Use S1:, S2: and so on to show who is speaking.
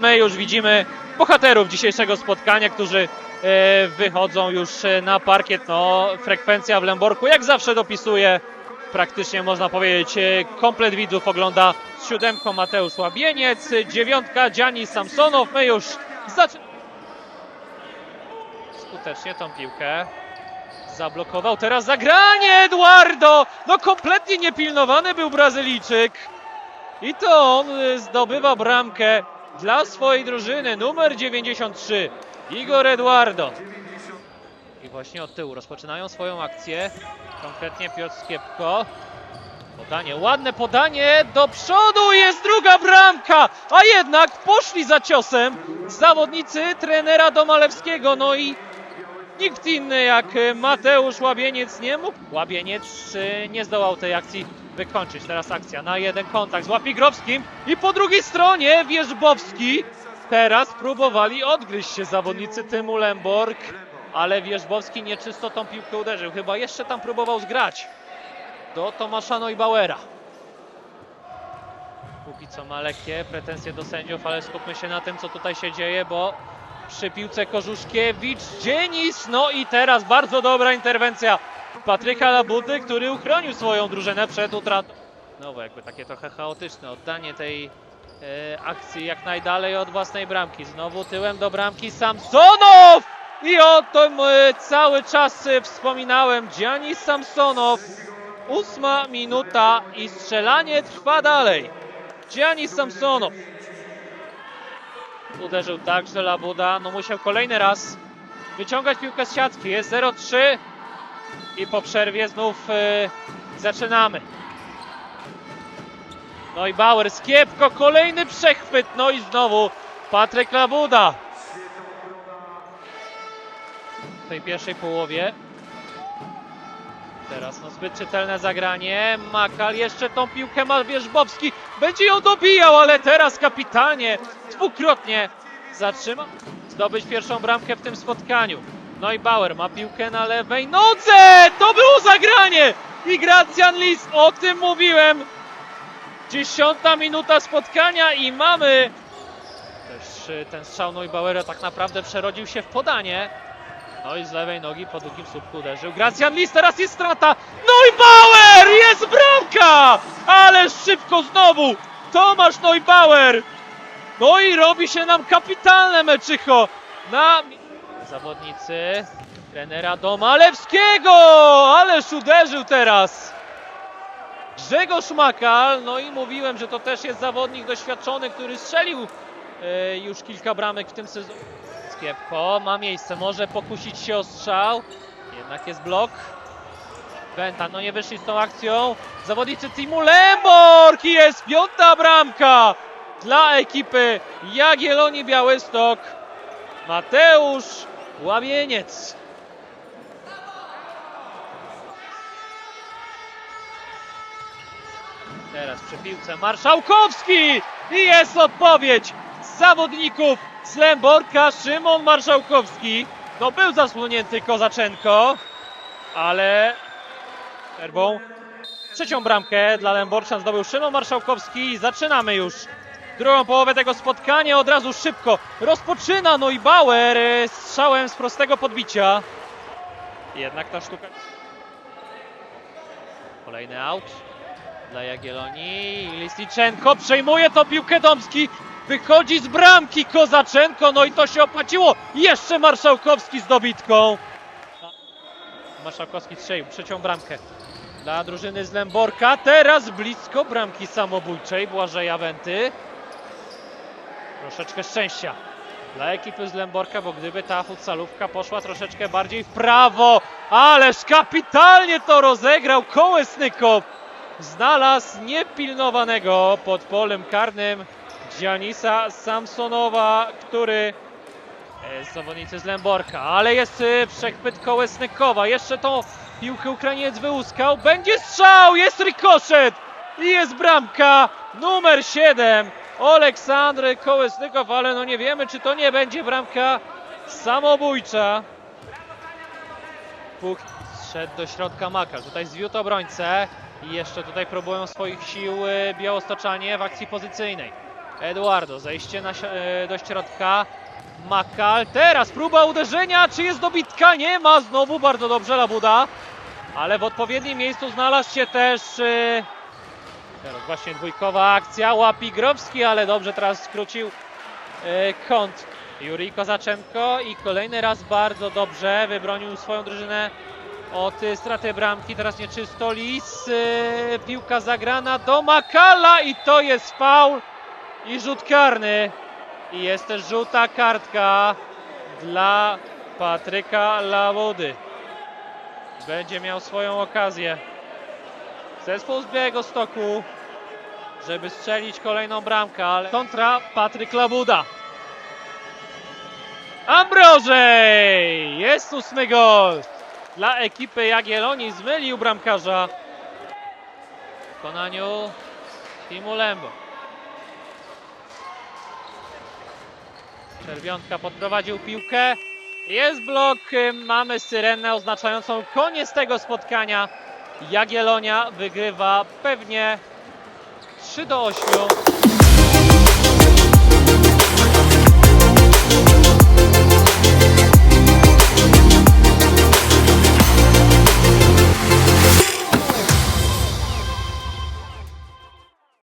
S1: My już widzimy bohaterów dzisiejszego spotkania, którzy e, wychodzą już e, na parkiet. No, frekwencja w Lęborku jak zawsze dopisuje. Praktycznie można powiedzieć, e, komplet widzów ogląda z siódemką Mateusz Łabieniec, dziewiątka Dziani Samsonow. My już zaczynamy. Skutecznie tą piłkę zablokował. Teraz zagranie Eduardo! No kompletnie niepilnowany był Brazylijczyk. I to on zdobywa bramkę dla swojej drużyny. Numer 93 Igor Eduardo. I właśnie od tyłu rozpoczynają swoją akcję. Konkretnie Piotr Skiepko. Podanie, ładne podanie do przodu jest druga bramka, a jednak poszli za ciosem zawodnicy trenera Domalewskiego. No i nikt inny jak Mateusz Łabieniec nie mógł. Łabieniec y, nie zdołał tej akcji wykończyć. Teraz akcja na jeden kontakt z Łapigrowskim i po drugiej stronie Wierzbowski. Teraz próbowali odgryźć się zawodnicy Tymu Lemborg, ale Wierzbowski nieczysto tą piłkę uderzył. Chyba jeszcze tam próbował zgrać do Tomasza Neubauera. Póki co ma lekkie pretensje do sędziów, ale skupmy się na tym, co tutaj się dzieje, bo przy piłce Korzuszkiewicz, Dzienis, no i teraz bardzo dobra interwencja Patryka Labuty, który uchronił swoją drużynę przed utratą. Znowu jakby takie trochę chaotyczne oddanie tej e, akcji jak najdalej od własnej bramki. Znowu tyłem do bramki Samsonow! I o tym e, cały czas e, wspominałem. Giannis Samsonow. Ósma minuta i strzelanie trwa dalej. Giannis Samsonow. Uderzył także Labuda. No musiał kolejny raz wyciągać piłkę z siatki. Jest 0-3 i po przerwie znów e, zaczynamy. No i Bauer, Skiepko, kolejny przechwyt. No i znowu Patryk Labuda. W tej pierwszej połowie. Teraz no zbyt czytelne zagranie. Makal jeszcze tą piłkę ma Wierzbowski. Będzie ją dobijał, ale teraz kapitalnie, dwukrotnie zatrzyma. Zdobyć pierwszą bramkę w tym spotkaniu. No i Bauer ma piłkę na lewej nodze! To było zagranie! I Gracjan Lis, o tym mówiłem. Dziesiąta minuta spotkania i mamy... Też y, ten strzał Neubauera tak naprawdę przerodził się w podanie. No i z lewej nogi po długim słupku uderzył. Gracjan Lis, teraz jest strata. Neubauer! Jest bramka! Ale szybko znowu Tomasz Neubauer! No i robi się nam kapitalne meczycho na zawodnicy trenera Domalewskiego! Ależ uderzył teraz! Grzegorz Makal, no i mówiłem, że to też jest zawodnik doświadczony, który strzelił e, już kilka bramek w tym sezonie. Skiepko ma miejsce, może pokusić się o strzał, jednak jest blok. Benta, no nie wyszli z tą akcją. Zawodnicy Timu Lemborg jest piąta bramka dla ekipy Jagiellonii Białystok. Mateusz Łabieniec. Teraz przy piłce Marszałkowski i jest odpowiedź z zawodników z Lęborka. Szymon Marszałkowski. No był zasłonięty Kozaczenko, ale przerwą trzecią bramkę dla Lęborczan zdobył Szymon Marszałkowski i zaczynamy już drugą połowę tego spotkania. Od razu szybko rozpoczyna no i Bauer e, strzałem z prostego podbicia. Jednak ta sztuka... Kolejny aut dla Jagiellonii. Lisiczenko przejmuje tą piłkę Domski. Wychodzi z bramki Kozaczenko, no i to się opłaciło. Jeszcze Marszałkowski z dobitką. Marszałkowski strzelił trzecią bramkę dla drużyny z Lęborka. Teraz blisko bramki samobójczej Błażeja Wenty. Troszeczkę szczęścia dla ekipy z Lęborka, bo gdyby ta futsalówka poszła troszeczkę bardziej w prawo, ależ kapitalnie to rozegrał Kołesnykow. Znalazł niepilnowanego pod polem karnym Gianisa Samsonowa, który z zawodnicy z Lęborka, ale jest e, przechwyt Kołesnykowa. Jeszcze tą piłkę Ukrainiec wyłuskał. Będzie strzał, jest rikoszet i jest bramka numer 7. Aleksandr Kołesnykow, ale no nie wiemy, czy to nie będzie bramka samobójcza. Puk szedł do środka Makar. Tutaj zwiódł obrońcę i jeszcze tutaj próbują swoich sił e, białostoczanie w akcji pozycyjnej. Eduardo, zejście na, e, do środka. Makal, teraz próba uderzenia, czy jest dobitka? Nie ma, znowu bardzo dobrze Labuda. Ale w odpowiednim miejscu znalazł się też... Teraz właśnie dwójkowa akcja, łapi Grobski, ale dobrze teraz skrócił e, kąt. Jurij Kozaczenko i kolejny raz bardzo dobrze wybronił swoją drużynę od straty bramki. Teraz nieczysto Lis, e, piłka zagrana do Makala i to jest faul i rzut karny. I jest też żółta kartka dla Patryka Lawody. Będzie miał swoją okazję. Zespół z Białego Stoku, żeby strzelić kolejną bramkę, ale kontra Patryk Labuda. Ambrożej! Jest ósmy gol dla ekipy Jagiellonii. Zmylił bramkarza w wykonaniu Timu Lembo. Czerwionka podprowadził piłkę. Jest blok, mamy syrenę oznaczającą koniec tego spotkania. Jagiellonia wygrywa pewnie 3 do 8.